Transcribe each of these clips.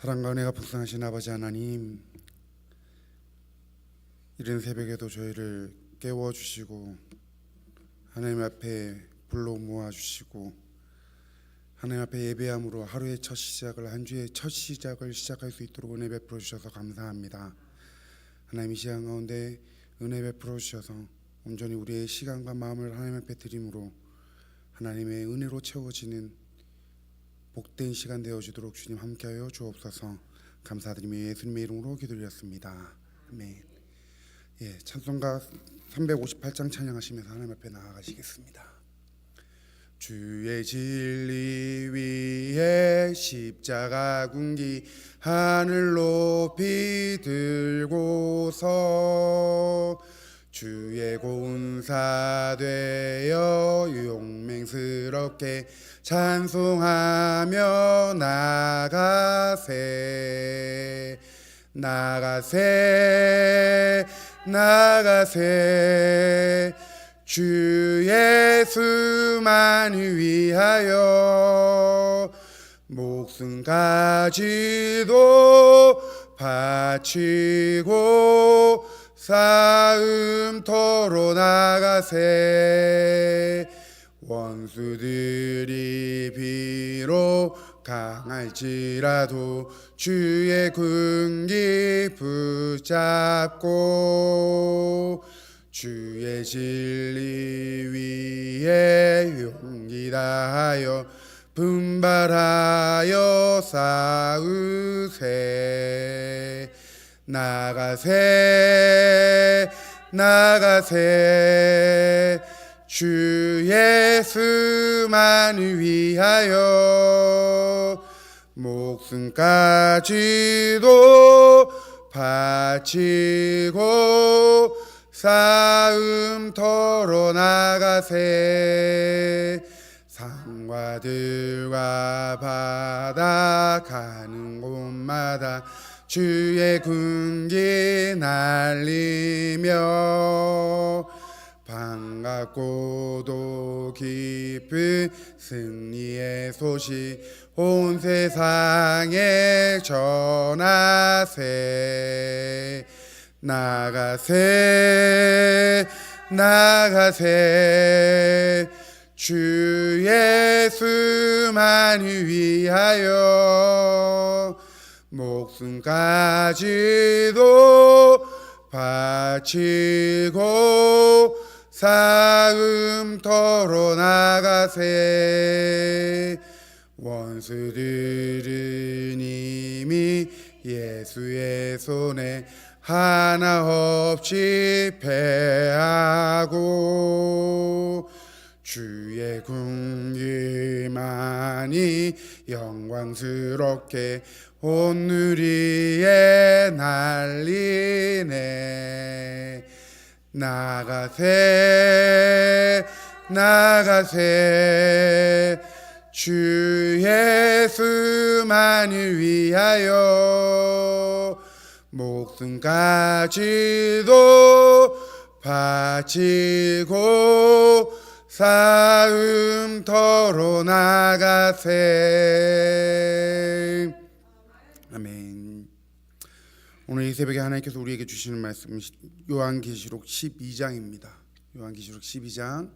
사랑과 은혜가 풍성하신 아버지 하나님 이른 새벽에도 저희를 깨워 주시고 하나님 앞에 불러 모아 주시고 하나님 앞에 예배함으로 하루의 첫 시작을 한 주의 첫 시작을 시작할 수 있도록 은혜 베풀어 주셔서 감사합니다. 하나님 이 시간 가운데 은혜 베풀어 주셔서 온전히 우리의 시간과 마음을 하나님 앞에 드림으로 하나님의 은혜로 채워지는 복된 시간 되어주도록 주님 함께하여 주옵소서. 감사드리며 예수님의 이름으로 기도드렸습니다. 아멘. 예, 찬송가 358장 찬양하시면서 하나님 앞에 나아가시겠습니다. 주의 진리 위에 십자가 군기 하늘 높이 들고서 주의 고운 사 되어 용맹스럽게 찬송하며 나가세 나가세 나가세. 주 예수만 위하여 목숨까지도 바치고 싸움터로 나가세. 원수들이 비록 강할지라도 주의 군기 붙잡고 주의 진리 위에 용기 다하여 분발하여 싸우세 나가세 나가세. 주 예수만 위하여 목숨까지도 바치고 싸움터로 나가세. 산과 들과 바다 가는 곳마다 주의 군기 날리며 반갑고도 기쁜 승리의 소식 온 세상에 전하세. 나가세 나가세. 주 예수만 위하여 목숨까지도 바치고 싸움터로 나가세. 원수들은 이미 예수의 손에 하나 없이 패하고 주의 군기 만이 영광스럽게 온 누리에 날리네. 나가세 나가세. 주 예수만을 위하여 목숨까지도 바치고 싸움터로 나가세. 아멘. 오늘 이 새벽에 하나님께서 우리에게 주시는 말씀은 요한계시록 12장입니다. 요한계시록 12장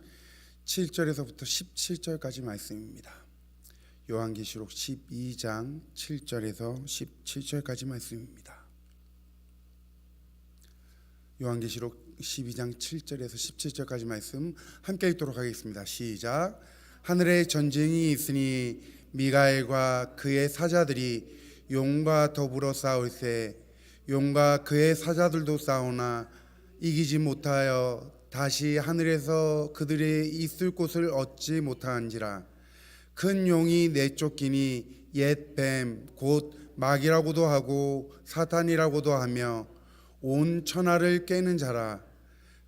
7절에서부터 17절까지 말씀입니다. 요한계시록 12장 7절에서 17절까지 말씀입니다 요한계시록 12장 7절에서 17절까지 말씀 함께 읽도록 하겠습니다. 시작. 하늘에 전쟁이 있으니 미가엘과 그의 사자들이 용과 더불어 싸울세 용과 그의 사자들도 싸우나 이기지 못하여 다시 하늘에서 그들의 있을 곳을 얻지 못하는지라 큰 용이 내쫓기니 옛뱀곧 마귀라고도 하고 사탄이라고도 하며 온 천하를 깨는 자라.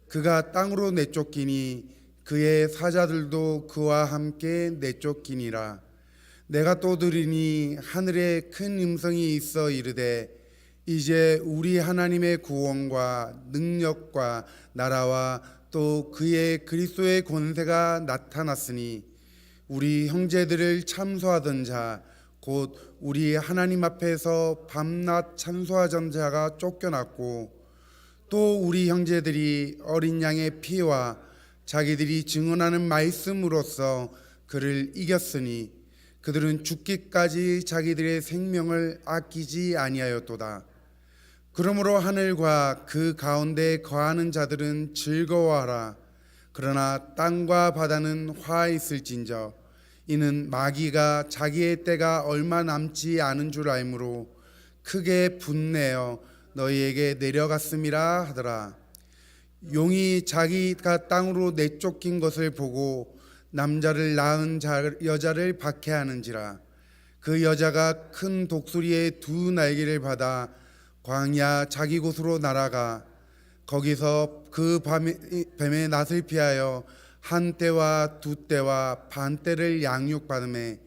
그가 땅으로 내쫓기니 그의 사자들도 그와 함께 내쫓기니라. 내가 또 들으니 하늘에 큰 음성이 있어 이르되 이제 우리 하나님의 구원과 능력과 나라와 또 그의 그리스도의 권세가 나타났으니 우리 형제들을 참소하던 자 곧 우리 하나님 앞에서 밤낮 찬송하던 자가 쫓겨났고 또 우리 형제들이 어린 양의 피와 자기들이 증언하는 말씀으로써 그를 이겼으니 그들은 죽기까지 자기들의 생명을 아끼지 아니하였도다. 그러므로 하늘과 그 가운데 거하는 자들은 즐거워하라. 그러나 땅과 바다는 화 있을진저 이는 마귀가 자기의 때가 얼마 남지 않은 줄 알므로 크게 분내어 너희에게 내려갔음이라 하더라. 용이 자기가 땅으로 내쫓긴 것을 보고 남자를 낳은 자, 여자를 박해하는지라 그 여자가 큰 독수리의 두 날개를 받아 광야 자기 곳으로 날아가 거기서 그 밤에, 뱀의 낯을 피하여 한 때와 두 때와 반 때를 양육받음에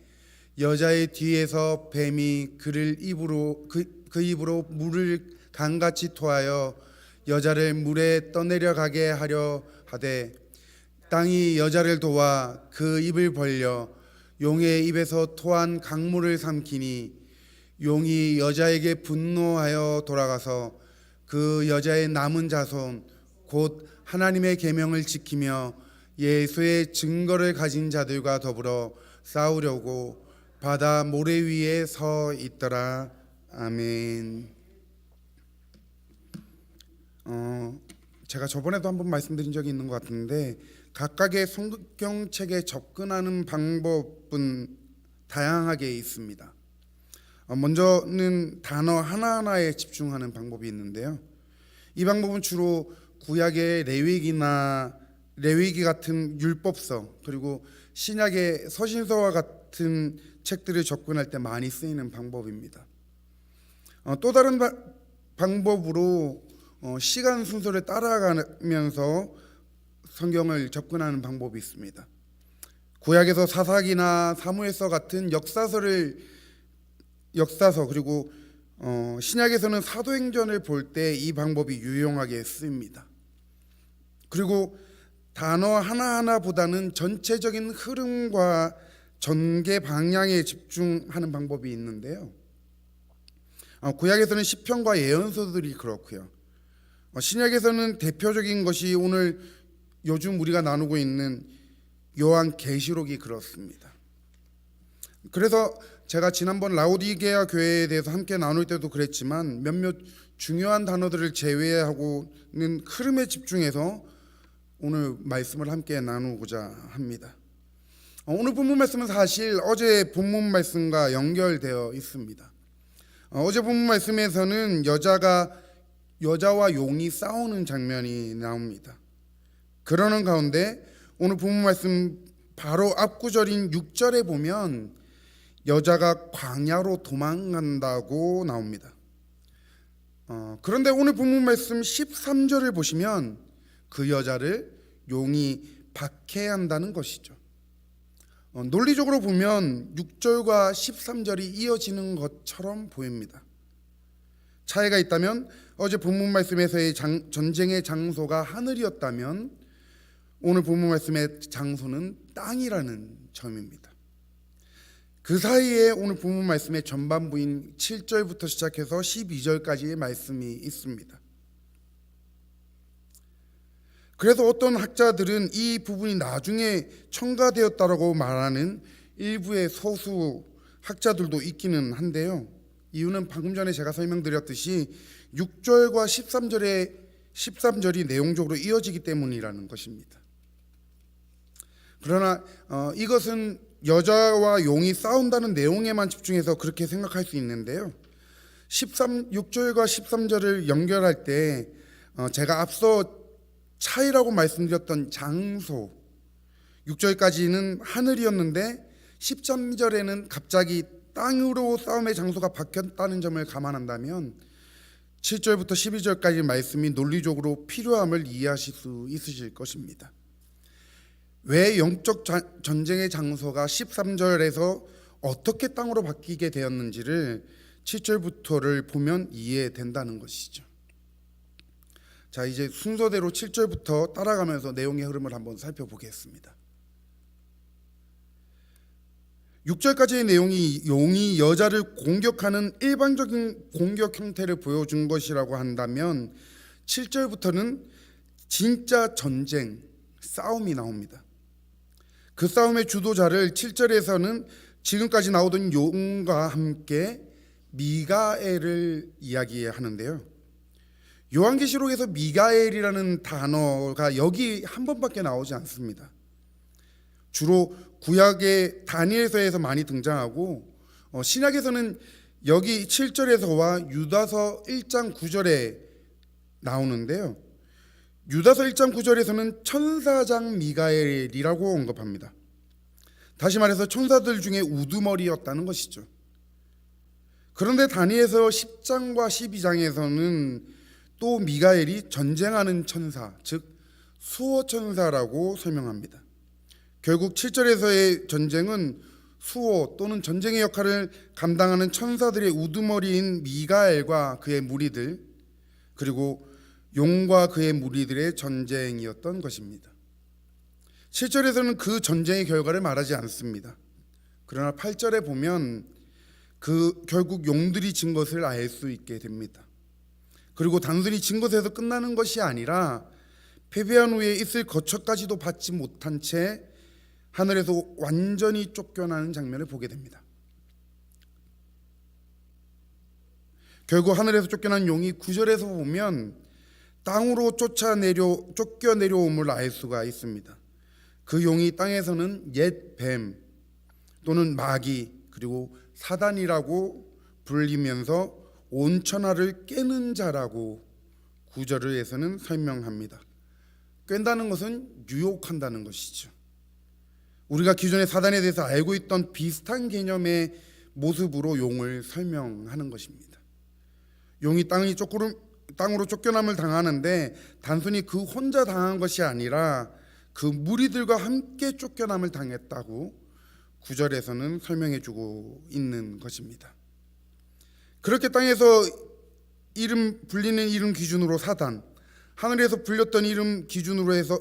여자의 뒤에서 뱀이 그를 입으로 그, 그 입으로 물을 강같이 토하여 여자를 물에 떠내려 가게 하려 하되 땅이 여자를 도와 그 입을 벌려 용의 입에서 토한 강물을 삼키니 용이 여자에게 분노하여 돌아가서 그 여자의 남은 자손 곧 하나님의 계명을 지키며 예수의 증거를 가진 자들과 더불어 싸우려고 바다 모래 위에 서 있더라 아멘. 어 제가 저번에도 한번 말씀드린 적이 있는 것 같은데 각각의 성경 책에 접근하는 방법은 다양하게 있습니다. 어, 먼저는 단어 하나하나에 집중하는 방법이 있는데요. 이 방법은 주로 구약의 레위기나 레위기 같은 율법서 그리고 신약의 서신서와 같은 책들을 접근할 때 많이 쓰이는 방법입니다. 어, 또 다른 바, 방법으로 어, 시간 순서를 따라가면서 성경을 접근하는 방법이 있습니다. 구약에서 사사기나 사무엘서 같은 역사서를 역사서 그리고 어, 신약에서는 사도행전을 볼 때 이 방법이 유용하게 쓰입니다. 그리고 단어 하나하나보다는 전체적인 흐름과 전개 방향에 집중하는 방법이 있는데요. 어, 구약에서는 시편과 예언서들이 그렇고요. 어, 신약에서는 대표적인 것이 오늘 요즘 우리가 나누고 있는 요한 계시록이 그렇습니다. 그래서 제가 지난번 라오디게아 교회에 대해서 함께 나눌 때도 그랬지만 몇몇 중요한 단어들을 제외하고는 흐름에 집중해서 오늘 말씀을 함께 나누고자 합니다. 어, 오늘 본문 말씀은 사실 어제 본문 말씀과 연결되어 있습니다. 어, 어제 본문 말씀에서는 여자가 여자와 용이 싸우는 장면이 나옵니다. 그러는 가운데 오늘 본문 말씀 바로 앞구절인 6절에 보면 여자가 광야로 도망간다고 나옵니다. 어, 그런데 오늘 본문 말씀 13절을 보시면 그 여자를 용이 박해한다는 것이죠. 어, 논리적으로 보면 6절과 13절이 이어지는 것처럼 보입니다. 차이가 있다면 어제 본문 말씀에서의 장, 전쟁의 장소가 하늘이었다면 오늘 본문 말씀의 장소는 땅이라는 점입니다. 그 사이에 오늘 본문 말씀의 전반부인 7절부터 시작해서 12절까지의 말씀이 있습니다. 그래서 어떤 학자들은 이 부분이 나중에 첨가되었다라고 말하는 일부의 소수 학자들도 있기는 한데요. 이유는 방금 전에 제가 설명드렸듯이 6절과 13절의 13절이 내용적으로 이어지기 때문이라는 것입니다. 그러나 어, 이것은 여자와 용이 싸운다는 내용에만 집중해서 그렇게 생각할 수 있는데요. 13 6절과 13절을 연결할 때 어, 제가 앞서 차이라고 말씀드렸던 장소 6절까지는 하늘이었는데 13절에는 갑자기 땅으로 싸움의 장소가 바뀌었다는 점을 감안한다면 7절부터 12절까지 말씀이 논리적으로 필요함을 이해하실 수 있으실 것입니다. 왜 영적 전쟁의 장소가 13절에서 어떻게 땅으로 바뀌게 되었는지를 7절부터를 보면 이해된다는 것이죠. 자, 이제 순서대로 7절부터 따라가면서 내용의 흐름을 한번 살펴보겠습니다. 6절까지의 내용이 용이 여자를 공격하는 일반적인 공격 형태를 보여준 것이라고 한다면 7절부터는 진짜 전쟁, 싸움이 나옵니다. 그 싸움의 주도자를 7절에서는 지금까지 나오던 용과 함께 미가엘을 이야기하는데요. 요한계시록에서 미가엘이라는 단어가 여기 한 번밖에 나오지 않습니다. 주로 구약의 다니엘서에서 많이 등장하고 어, 신약에서는 여기 7절에서와 유다서 1장 9절에 나오는데요. 유다서 1장 9절에서는 천사장 미가엘이라고 언급합니다. 다시 말해서 천사들 중에 우두머리였다는 것이죠. 그런데 다니엘서 10장과 12장에서는 또 미가엘이 전쟁하는 천사, 즉 수호 천사라고 설명합니다. 결국 7절에서의 전쟁은 수호 또는 전쟁의 역할을 감당하는 천사들의 우두머리인 미가엘과 그의 무리들 그리고 용과 그의 무리들의 전쟁이었던 것입니다. 7절에서는 그 전쟁의 결과를 말하지 않습니다. 그러나 8절에 보면 그 결국 용들이 진 것을 알 수 있게 됩니다. 그리고 단순히 진 것에서 끝나는 것이 아니라 패배한 후에 있을 거처까지도 받지 못한 채 하늘에서 완전히 쫓겨나는 장면을 보게 됩니다. 결국 하늘에서 쫓겨난 용이 구절에서 보면 땅으로 쫓아 내려 쫓겨 내려옴을 알 수가 있습니다. 그 용이 땅에서는 옛 뱀 또는 마귀 그리고 사단이라고 불리면서 온 천하를 깨는 자라고 구절에서는 설명합니다. 깬다는 것은 유혹한다는 것이죠. 우리가 기존에 사단에 대해서 알고 있던 비슷한 개념의 모습으로 용을 설명하는 것입니다. 용이 땅이 쪼꾸름, 땅으로 쫓겨남을 당하는데 단순히 그 혼자 당한 것이 아니라 그 무리들과 함께 쫓겨남을 당했다고 구절에서는 설명해주고 있는 것입니다. 그렇게 땅에서 이름 불리는 이름 기준으로 사단, 하늘에서 불렸던 이름 기준으로 해서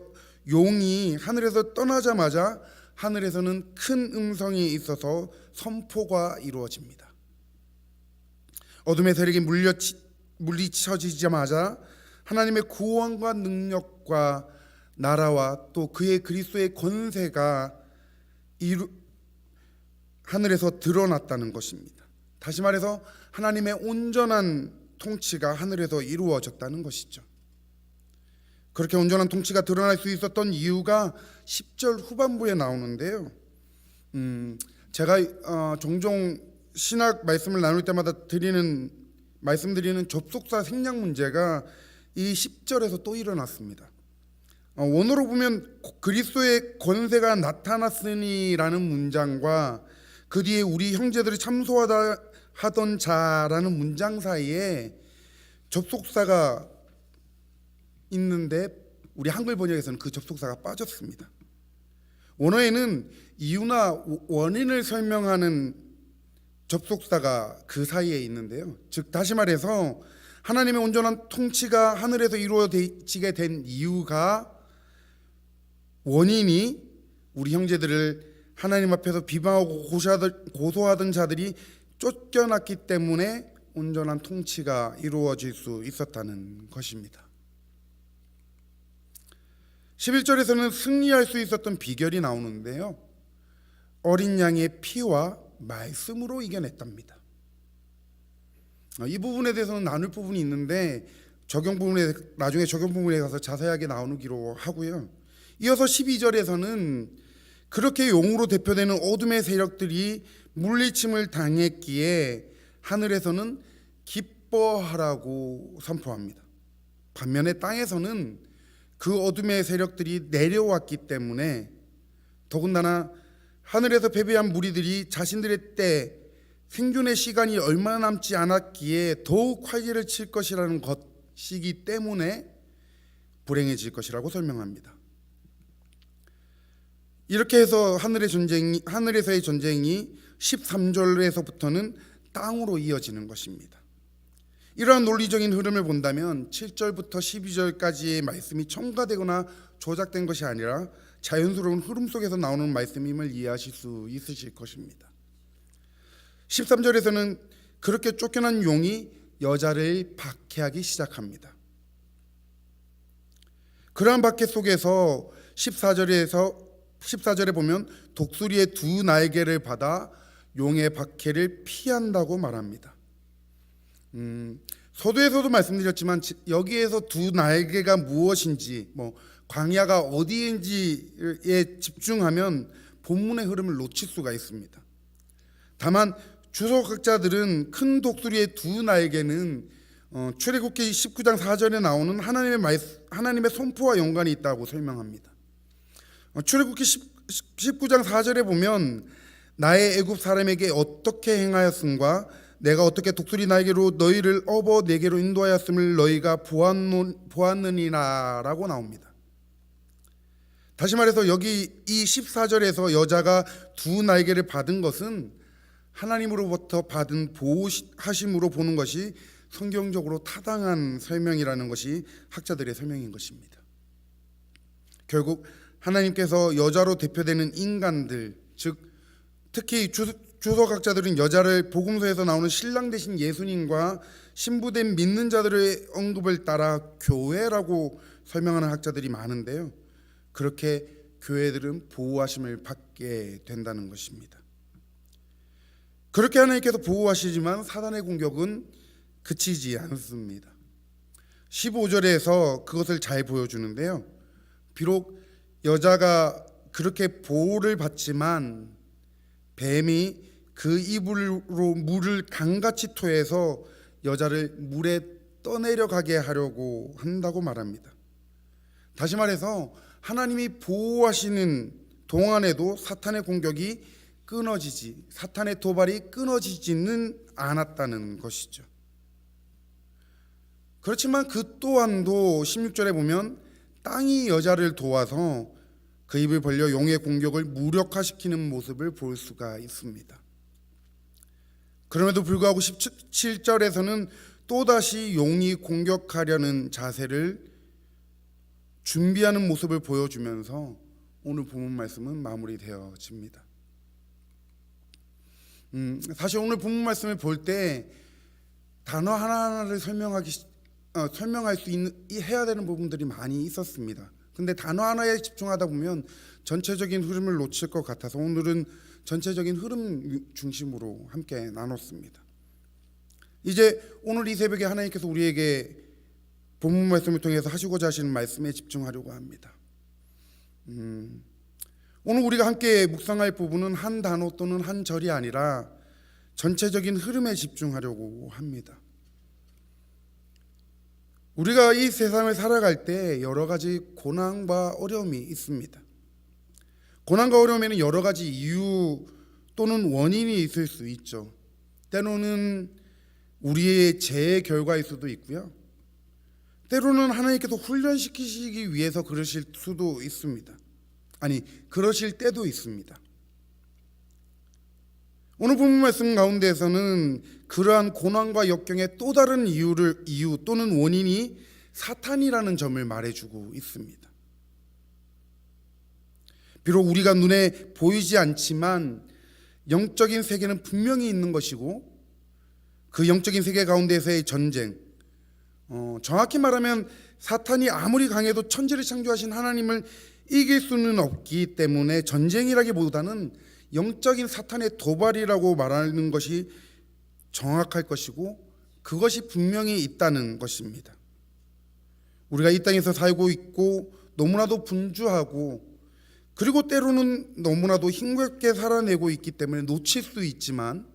용이 하늘에서 떠나자마자 하늘에서는 큰 음성이 있어서 선포가 이루어집니다. 어둠의 세력이 물려치, 물리쳐지자마자 하나님의 구원과 능력과 나라와 또 그의 그리스도의 권세가 이루, 하늘에서 드러났다는 것입니다. 다시 말해서 하나님의 온전한 통치가 하늘에서 이루어졌다는 것이죠. 그렇게 온전한 통치가 드러날 수 있었던 이유가 10절 후반부에 나오는데요. 음, 제가 어, 종종 신학 말씀을 나눌 때마다 드리는 말씀드리는 접속사 생략 문제가 이 10절에서 또 일어났습니다. 어, 원어로 보면 그리스도의 권세가 나타났으니라는 문장과 그 뒤에 우리 형제들이 참소하다 하던 자라는 문장 사이에 접속사가 있는데 우리 한글 번역에서는 그 접속사가 빠졌습니다. 원어에는 이유나 원인을 설명하는 접속사가 그 사이에 있는데요. 즉 다시 말해서 하나님의 온전한 통치가 하늘에서 이루어지게 된 이유가 원인이 우리 형제들을 하나님 앞에서 비방하고 고소하던 자들이 쫓겨났기 때문에 온전한 통치가 이루어질 수 있었다는 것입니다. 11절에서는 승리할 수 있었던 비결이 나오는데요. 어린 양의 피와 말씀으로 이겨냈답니다. 이 부분에 대해서는 나눌 부분이 있는데 적용 부분에 나중에 적용 부분에 가서 자세하게 나누기로 하고요. 이어서 12절에서는 그렇게 용으로 대표되는 어둠의 세력들이 물리침을 당했기에 하늘에서는 기뻐하라고 선포합니다. 반면에 땅에서는 그 어둠의 세력들이 내려왔기 때문에 더군다나 하늘에서 패배한 무리들이 자신들의 때 생존의 시간이 얼마 남지 않았기에 더욱 활기를 칠 것이라는 것이기 때문에 불행해질 것이라고 설명합니다. 이렇게 해서 하늘의 전쟁이 하늘에서의 전쟁이 13절에서부터는 땅으로 이어지는 것입니다. 이러한 논리적인 흐름을 본다면 7절부터 12절까지의 말씀이 첨가되거나 조작된 것이 아니라 자연스러운 흐름 속에서 나오는 말씀임을 이해하실 수 있으실 것입니다. 13절에서는 그렇게 쫓겨난 용이 여자를 박해하기 시작합니다. 그러한 박해 속에서 14절에서 14절에 보면 독수리의 두 날개를 받아 용의 박해를 피한다고 말합니다. 음, 서두에서도 말씀드렸지만 지- 여기에서 두 날개가 무엇인지 뭐 광야가 어디인지에 집중하면 본문의 흐름을 놓칠 수가 있습니다. 다만 주석학자들은 큰 독수리의 두 날개는 어, 출애굽기 19장 4절에 나오는 하나님의 말, 하나님의 선포와 연관이 있다고 설명합니다. 어, 출애굽기 10, 19장 4절에 보면 나의 애굽 사람에게 어떻게 행하였음과 내가 어떻게 독수리 날개로 너희를 업어 내게로 인도하였음을 너희가 보았느니라라고 나옵니다. 다시 말해서 여기 이 14절에서 여자가 두 날개를 받은 것은 하나님으로부터 받은 보호하심으로 보는 것이 성경적으로 타당한 설명이라는 것이 학자들의 설명인 것입니다. 결국 하나님께서 여자로 대표되는 인간들, 즉 특히 주, 주석학자들은 여자를 복음서에서 나오는 신랑 대신 예수님과 신부된 믿는 자들의 언급을 따라 교회라고 설명하는 학자들이 많은데요. 그렇게 교회들은 보호하심을 받게 된다는 것입니다. 그렇게 하나님께서 보호하시지만 사단의 공격은 그치지 않습니다. 15절에서 그것을 잘 보여주는데요. 비록 여자가 그렇게 보호를 받지만 뱀이 그 입으로 물을 강같이 토해서 여자를 물에 떠내려가게 하려고 한다고 말합니다. 다시 말해서 하나님이 보호하시는 동안에도 사탄의 공격이 끊어지지 사탄의 도발이 끊어지지는 않았다는 것이죠. 그렇지만 그 또한도 16절에 보면 땅이 여자를 도와서 그 입을 벌려 용의 공격을 무력화시키는 모습을 볼 수가 있습니다. 그럼에도 불구하고 17절에서는 또다시 용이 공격하려는 자세를 준비하는 모습을 보여주면서 오늘 본문 말씀은 마무리되어집니다. 음, 사실 오늘 본문 말씀을 볼 때 단어 하나하나를 설명하기 시- 어, 설명할 수 있는 이- 해야 되는 부분들이 많이 있었습니다. 근데 단어 하나에 집중하다 보면 전체적인 흐름을 놓칠 것 같아서 오늘은 전체적인 흐름 유- 중심으로 함께 나눴습니다. 이제 오늘 이 새벽에 하나님께서 우리에게 본문 말씀을 통해서 하시고자 하시는 말씀에 집중하려고 합니다. 음, 오늘 우리가 함께 묵상할 부분은 한 단어 또는 한 절이 아니라 전체적인 흐름에 집중하려고 합니다. 우리가 이 세상을 살아갈 때 여러 가지 고난과 어려움이 있습니다. 고난과 어려움에는 여러 가지 이유 또는 원인이 있을 수 있죠. 때로는 우리의 죄의 결과일 수도 있고요. 때로는 하나님께서 훈련시키시기 위해서 그러실 수도 있습니다. 아니, 그러실 때도 있습니다. 오늘 본문 말씀 가운데에서는 그러한 고난과 역경의 또 다른 이유를 이유 또는 원인이 사탄이라는 점을 말해주고 있습니다. 비록 우리가 눈에 보이지 않지만 영적인 세계는 분명히 있는 것이고 그 영적인 세계 가운데서의 전쟁, 어, 정확히 말하면 사탄이 아무리 강해도 천지를 창조하신 하나님을 이길 수는 없기 때문에 전쟁이라기보다는 영적인 사탄의 도발이라고 말하는 것이 정확할 것이고 그것이 분명히 있다는 것입니다. 우리가 이 땅에서 살고 있고 너무나도 분주하고 그리고 때로는 너무나도 힘겹게 살아내고 있기 때문에 놓칠 수 있지만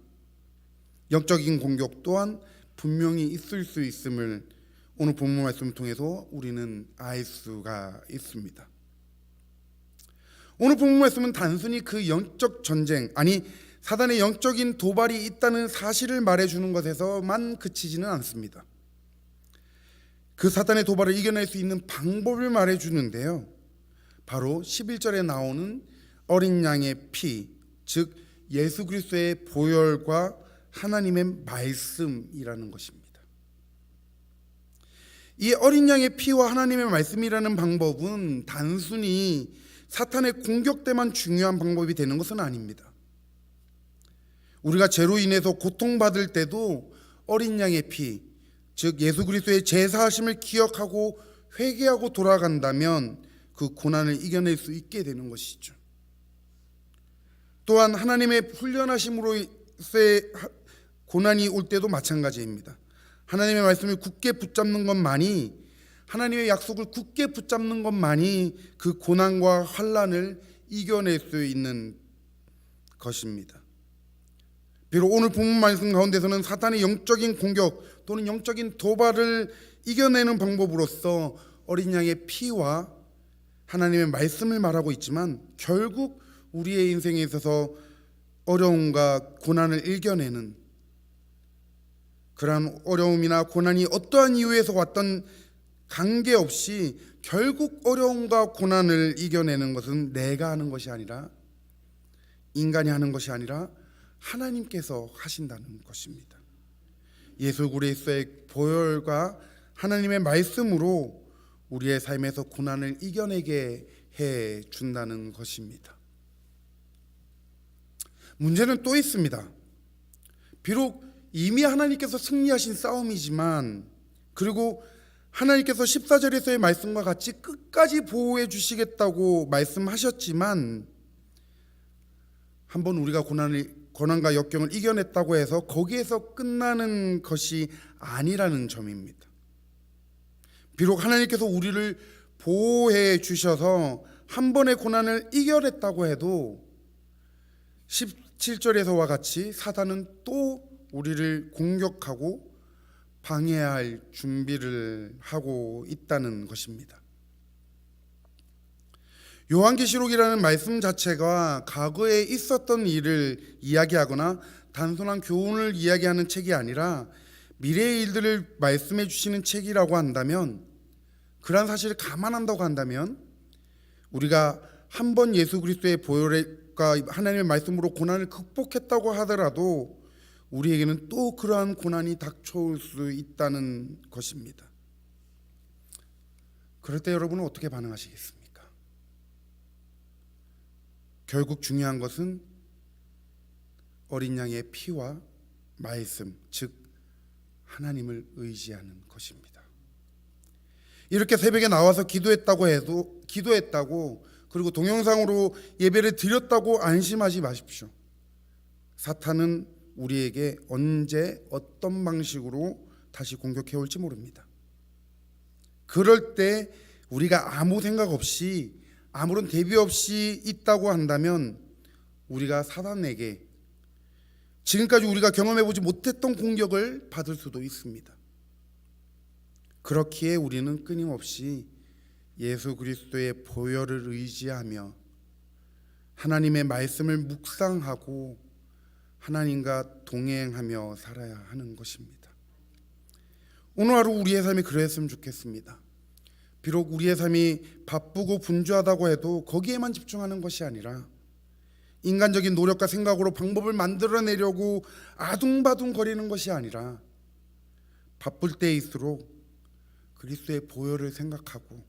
영적인 공격 또한 분명히 있을 수 있음을 오늘 본문 말씀을 통해서 우리는 알 수가 있습니다. 오늘 본문 말씀은 단순히 그 영적 전쟁 아니 사단의 영적인 도발이 있다는 사실을 말해주는 것에서만 그치지는 않습니다. 그 사단의 도발을 이겨낼 수 있는 방법을 말해주는데요. 바로 11절에 나오는 어린 양의 피, 즉 예수 그리스도의 보혈과 하나님의 말씀이라는 것입니다. 이 어린 양의 피와 하나님의 말씀이라는 방법은 단순히 사탄의 공격 때만 중요한 방법이 되는 것은 아닙니다. 우리가 죄로 인해서 고통받을 때도 어린 양의 피, 즉 예수 그리스도의 제사하심을 기억하고 회개하고 돌아간다면 그 고난을 이겨낼 수 있게 되는 것이죠. 또한 하나님의 훈련하심으로의 고난이 올 때도 마찬가지입니다. 하나님의 말씀을 굳게 붙잡는 것만이 하나님의 약속을 굳게 붙잡는 것만이 그 고난과 환란을 이겨낼 수 있는 것입니다. 비록 오늘 본문 말씀 가운데서는 사탄의 영적인 공격 또는 영적인 도발을 이겨내는 방법으로서 어린 양의 피와 하나님의 말씀을 말하고 있지만 결국 우리의 인생에 있어서 어려움과 고난을 이겨내는 그러한 어려움이나 고난이 어떠한 이유에서 왔던 관계없이 결국 어려움과 고난을 이겨내는 것은 내가 하는 것이 아니라 인간이 하는 것이 아니라 하나님께서 하신다는 것입니다. 예수 그리스도의 보혈과 하나님의 말씀으로 우리의 삶에서 고난을 이겨내게 해 준다는 것입니다. 문제는 또 있습니다. 비록 이미 하나님께서 승리하신 싸움이지만 그리고 하나님께서 14절에서의 말씀과 같이 끝까지 보호해 주시겠다고 말씀하셨지만 한번 우리가 고난을 고난과 역경을 이겨냈다고 해서 거기에서 끝나는 것이 아니라는 점입니다. 비록 하나님께서 우리를 보호해 주셔서 한 번의 고난을 이겨냈다고 해도 17절에서와 같이 사단은 또 우리를 공격하고 방해할 준비를 하고 있다는 것입니다. 요한계시록이라는 말씀 자체가 과거에 있었던 일을 이야기하거나 단순한 교훈을 이야기하는 책이 아니라 미래의 일들을 말씀해 주시는 책이라고 한다면 그러한 사실을 감안한다고 한다면 우리가 한 번 예수 그리스도의 보혈과 하나님의 말씀으로 고난을 극복했다고 하더라도 우리에게는 또 그러한 고난이 닥쳐올 수 있다는 것입니다. 그럴 때 여러분은 어떻게 반응하시겠습니까? 결국 중요한 것은 어린 양의 피와 말씀, 즉 하나님을 의지하는 것입니다. 이렇게 새벽에 나와서 기도했다고 해도 기도했다고 그리고 동영상으로 예배를 드렸다고 안심하지 마십시오. 사탄은 우리에게 언제 어떤 방식으로 다시 공격해 올지 모릅니다. 그럴 때 우리가 아무 생각 없이 아무런 대비 없이 있다고 한다면 우리가 사단에게 지금까지 우리가 경험해 보지 못했던 공격을 받을 수도 있습니다. 그렇기에 우리는 끊임없이 예수 그리스도의 보혈을 의지하며 하나님의 말씀을 묵상하고 하나님과 동행하며 살아야 하는 것입니다. 오늘 하루 우리의 삶이 그랬으면 좋겠습니다. 비록 우리의 삶이 바쁘고 분주하다고 해도 거기에만 집중하는 것이 아니라 인간적인 노력과 생각으로 방법을 만들어내려고 아둥바둥 거리는 것이 아니라 바쁠 때일수록 그리스도의 보혈을 생각하고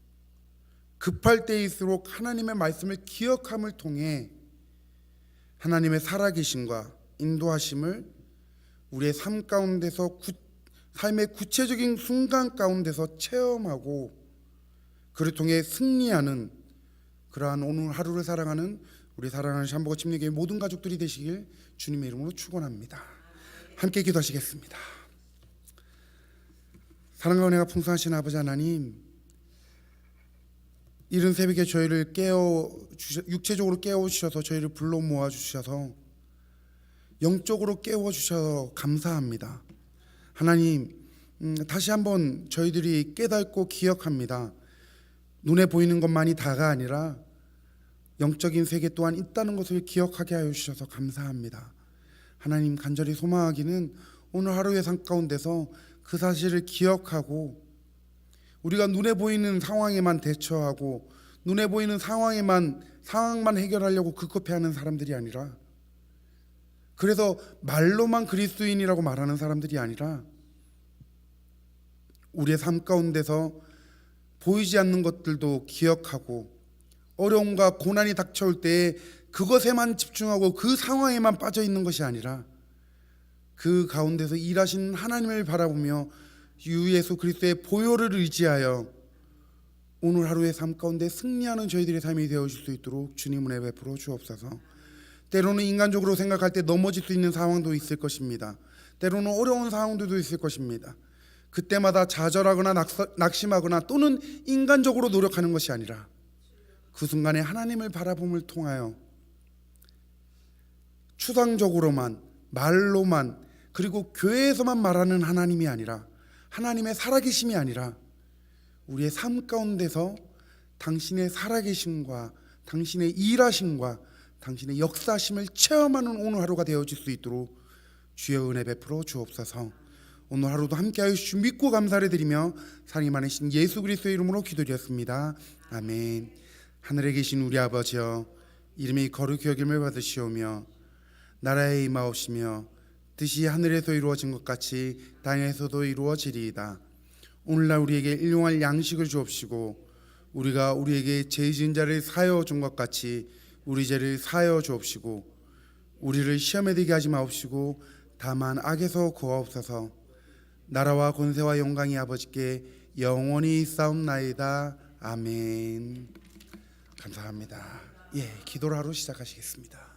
급할 때일수록 하나님의 말씀을 기억함을 통해 하나님의 살아계심과 인도하심을 우리의 삶 가운데서 구, 삶의 구체적인 순간 가운데서 체험하고 그를 통해 승리하는 그러한 오늘 하루를 살아가는 우리 사랑하는 샴버거 침례교회 모든 가족들이 되시길 주님의 이름으로 축원합니다. 함께 기도하시겠습니다. 사랑과 은혜가 풍성하신 아버지 하나님 이른 새벽에 저희를 깨워 주셔 육체적으로 깨워 주셔서 저희를 불러 모아 주셔서 영적으로 깨워 주셔서 감사합니다. 하나님 음, 다시 한번 저희들이 깨닫고 기억합니다. 눈에 보이는 것만이 다가 아니라 영적인 세계 또한 있다는 것을 기억하게 하여 주셔서 감사합니다. 하나님 간절히 소망하기는 오늘 하루의 삶 가운데서 그 사실을 기억하고 우리가 눈에 보이는 상황에만 대처하고 눈에 보이는 상황에만 상황만 해결하려고 급급해하는 사람들이 아니라 그래서 말로만 그리스도인이라고 말하는 사람들이 아니라 우리의 삶 가운데서 보이지 않는 것들도 기억하고 어려움과 고난이 닥쳐올 때 그것에만 집중하고 그 상황에만 빠져 있는 것이 아니라 그 가운데서 일하신 하나님을 바라보며 유 예수 그리스도의 보혈을 의지하여 오늘 하루의 삶 가운데 승리하는 저희들의 삶이 되어질 수 있도록 주님 은혜 베풀어 주옵소서. 때로는 인간적으로 생각할 때 넘어질 수 있는 상황도 있을 것입니다. 때로는 어려운 상황들도 있을 것입니다. 그때마다 좌절하거나 낙심하거나 또는 인간적으로 노력하는 것이 아니라 그 순간에 하나님을 바라봄을 통하여 추상적으로만 말로만 그리고 교회에서만 말하는 하나님이 아니라 하나님의 살아계심이 아니라 우리의 삶 가운데서 당신의 살아계심과 당신의 일하심과 당신의 역사심을 체험하는 오늘 하루가 되어질 수 있도록 주여 은혜 베풀어 주옵소서. 오늘 하루도 함께하여 주신 믿고 감사를 드리며 살림 안에 신 예수 그리스도의 이름으로 기도드렸습니다. 아멘. 하늘에 계신 우리 아버지여 이름이 거룩히 여김을 받으시오며 나라에 임하옵시며 뜻이 하늘에서 이루어진 것 같이 땅에서도 이루어지리이다. 오늘날 우리에게 일용할 양식을 주옵시고 우리가 우리에게 죄 지은 자를 사여 준 것 같이 우리 죄를 사여 주옵시고 우리를 시험에 들게 하지 마옵시고 다만 악에서 구하옵소서. 나라와 권세와 영광이 아버지께 영원히 싸움나이다. 아멘. 감사합니다. 예 기도를 하루 시작하시겠습니다